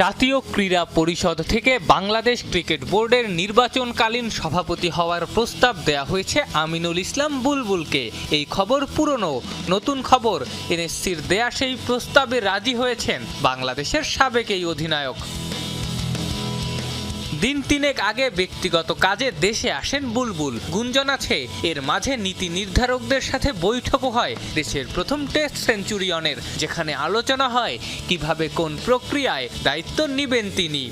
জাতীয় ক্রীড়া পরিষদ থেকে বাংলাদেশ ক্রিকেট বোর্ডের নির্বাচনকালীন সভাপতি হওয়ার প্রস্তাব দেয়া হয়েছে আমিনুল ইসলাম বুলবুলকে। এই খবর পুরনো। নতুন খবর। এনএসসির দেয়া সেই প্রস্তাবে রাজি হয়েছেন বাংলাদেশের সাবেক এই অধিনায়ক। দিন তিনেক আগে ব্যক্তিগত কাজে দেশে আসেন বুলবুল। গুঞ্জন আছে, এর মাঝে নীতি নির্ধারকদের সাথে বৈঠকও হয় দেশের প্রথম টেস্ট সেঞ্চুরিয়নের, যেখানে আলোচনা হয় কীভাবে কোন প্রক্রিয়ায় দায়িত্ব নিবেন তিনি।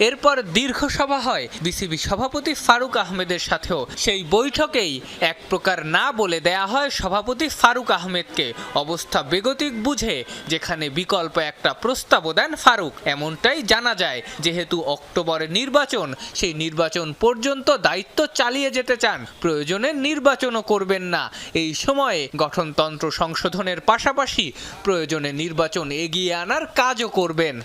এরপর দীর্ঘ সভা হয়। বিসিবি সভাপতি ফারুক আহমেদের সাথেও। সেই বৈঠকেই এক প্রকার না বলে দেয়া হয় সভাপতি ফারুক আহমেদকে। অবস্থা বেগতিক বুঝে যেখানে বিকল্প একটা প্রস্তাবও দেন ফারুক। এমনটাই জানা যায়, যেহেতু অক্টোবরে নির্বাচন, সেই নির্বাচন পর্যন্ত দায়িত্ব চালিয়ে যেতে চান। প্রয়োজনে নির্বাচনও করবেন না। এই সময়ে গঠনতন্ত্র সংশোধনের পাশাপাশি প্রয়োজনে নির্বাচন এগিয়ে আনার কাজও করবেন।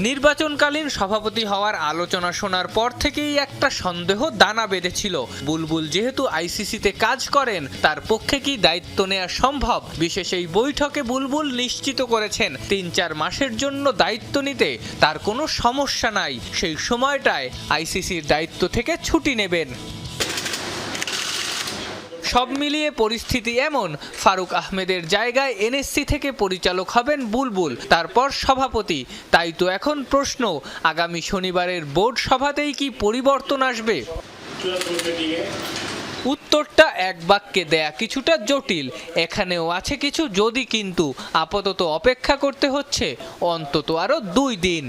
নির্বাচনকালীন সভাপতি হওয়ার আলোচনা শোনার পর থেকেই একটা সন্দেহ দানা বেঁধেছিল। বুলবুল যেহেতু আইসিসিতে কাজ করেন, তার পক্ষে কি দায়িত্ব নেওয়া সম্ভব? বিশেষ এই বৈঠকে বুলবুল নিশ্চিত করেছেন তিন চার মাসের জন্য দায়িত্ব নিতে তার কোনো সমস্যা নাই। সেই সময়টায় আইসিসির দায়িত্ব থেকে ছুটি নেবেন। সব মিলিয়ে পরিস্থিতি এমন। ফারুক আহমেদের জায়গায় এনএসসি থেকে পরিচালক হবেন বুলবুল, তারপর সভাপতি। তাই তো এখন প্রশ্ন, আগামী শনিবারের বোর্ড সভাতেই কি পরিবর্তন আসবে? উত্তরটা এক বাক্যে দেয়া কিছুটা জটিল। এখানেও আছে কিছু যদি কিন্তু। আপাতত অপেক্ষা করতে হচ্ছে, অন্তত আরও দুই দিন।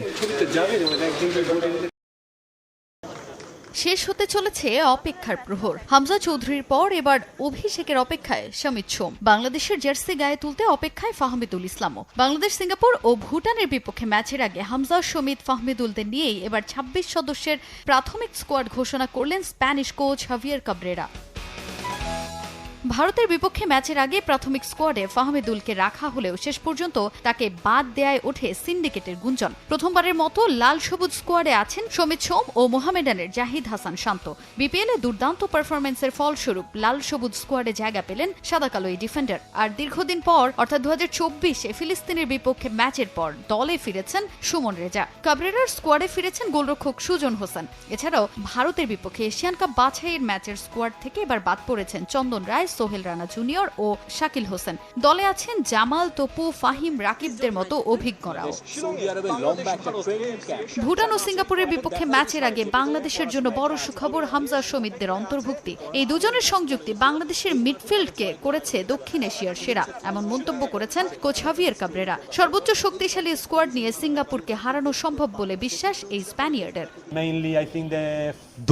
শেষ হতে চলেছে অপেক্ষার প্রহর। হামজা চৌধুরীর পর এবার অভিষেকের অপেক্ষায় সমিত সোম। বাংলাদেশের জার্সি গায়ে তুলতে অপেক্ষায় ফাহমিদুল ইসলামও। বাংলাদেশ, সিঙ্গাপুর ও ভুটানের বিপক্ষে ম্যাচের আগে হামজা সমিত ফাহমিদুলদের নিয়েই এবার ২৬ সদস্যের প্রাথমিক স্কোয়াড ঘোষণা করলেন স্প্যানিশ কোচ হাভিয়ার কাবরেরা। ভারতের বিপক্ষে ম্যাচের আগে প্রাথমিক স্কোয়াডে ফাহমিদুলকে রাখা হলেও শেষ পর্যন্ত তাকে বাদ দেয়ায় ওঠে সিন্ডিকেটের গুঞ্জন। প্রথমবারের মতো লাল সবুজ স্কোয়াডে আছেন সমিত সোম ও মোহামেডানের জাহিদ হাসান শান্ত। বিপিএল এ দুর্দান্ত পারফরমেন্সের ফলস্বরূপ লাল সবুজ স্কোয়াডে জায়গা পেলেন সাদা কালো এই ডিফেন্ডার। আর দীর্ঘদিন পর, অর্থাৎ দু চব্বিশে ফিলিস্তিনের বিপক্ষে ম্যাচের পর দলে ফিরেছেন সুমন রেজা। কাবরেরার স্কোয়াডে ফিরেছেন গোলরক্ষক সুজন হোসেন। এছাড়াও ভারতের বিপক্ষে এশিয়ান কাপ বাছাইয়ের ম্যাচের স্কোয়াড থেকে এবার বাদ পড়েছেন চন্দন রায় সোহেল রানা জুনিয়র ও শাকিল হোসেন। দলে আছেন জামাল তপু ফাহিম রাকিবদের মতো অভিজ্ঞরাও। ভুটান ও সিঙ্গাপুরের বিপক্ষে ম্যাচের আগে বাংলাদেশের জন্য বড় সুখবর হামজা সমিতদের অন্তর্ভুক্তি। এই দুজনের সংযুক্তি বাংলাদেশের মিডফিল্ডকে করেছে দক্ষিণ এশিয়ার সেরা এমন মন্তব্য করেছেন কোচ হাভিয়ার কাবরেরা। সর্বোচ্চ শক্তিশালী স্কোয়াড নিয়ে সিঙ্গাপুরকে হারানো সম্ভব বলে বিশ্বাস এই স্প্যানিয়ার্ডের। Mainly, I think the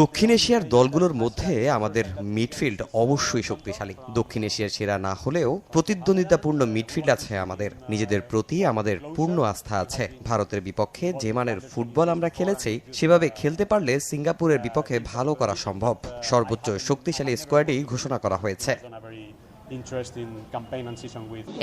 দক্ষিণ এশিয়ার দলগুলোর মধ্যে আমাদের মিডফিল্ড অবশ্যই শক্তিশালী। দক্ষিণ এশিয়ার সেরা না হলেও প্রতিদ্বন্দ্বিতাপূর্ণ মিডফিল্ড আছে আমাদের। নিজেদের প্রতি আমাদের পূর্ণ আস্থা আছে। ভারতের বিপক্ষে যে মানের ফুটবল আমরা খেলেছি, সেভাবে খেলতে পারলে সিঙ্গাপুরের বিপক্ষে ভালো করা সম্ভব। সর্বোচ্চ শক্তিশালী স্কোয়াডই ঘোষণা করা হয়েছে।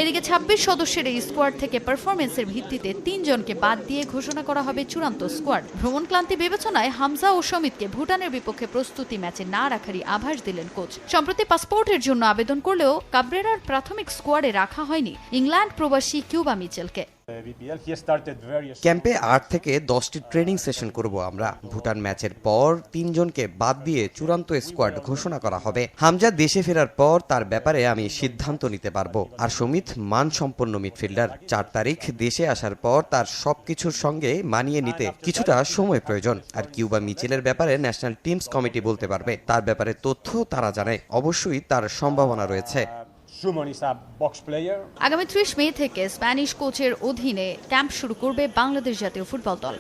এদিকে ২৬ সদস্যের এই স্কোয়াড থেকে পারফরমেন্সের ভিত্তিতে তিনজনকে বাদ দিয়ে ঘোষণা করা হবে চূড়ান্ত স্কোয়াড ভ্রমণ ক্লান্তি বিবেচনায় হামজা ও সমিতকে ভুটানের বিপক্ষে প্রস্তুতি ম্যাচে না রাখারই আভাস দিলেন কোচ সম্প্রতি পাসপোর্টের জন্য আবেদন করলেও কাব্রেরার প্রাথমিক স্কোয়াডে রাখা হয়নি। ইংল্যান্ড প্রবাসী কিউবা মিচেলকে। ক্যাম্পে আট থেকে দশটি ট্রেনিং সেশন করব আমরা। ভুটান ম্যাচের পর তিনজনকে বাদ দিয়ে চূড়ান্ত স্কোয়াড ঘোষণা করা হবে। হামজা দেশে ফেরার পর তার ব্যাপারে আমি সিদ্ধান্ত নিতে পারব। আর সমিত মানসম্পন্ন মিডফিল্ডার। চার তারিখ দেশে আসার পর তার সবকিছুর সঙ্গে মানিয়ে নিতে কিছুটা সময় প্রয়োজন। আর কিউবা মিচেলের ব্যাপারে ন্যাশনাল টিমস কমিটি বলতে পারবে। তার ব্যাপারে তথ্য তারা জানে। অবশ্যই তার সম্ভাবনা রয়েছে। আগামী ত্রিশ মে থেকে স্প্যানিশ কোচের অধীনে ক্যাম্প শুরু করবে বাংলাদেশ জাতীয় ফুটবল দল।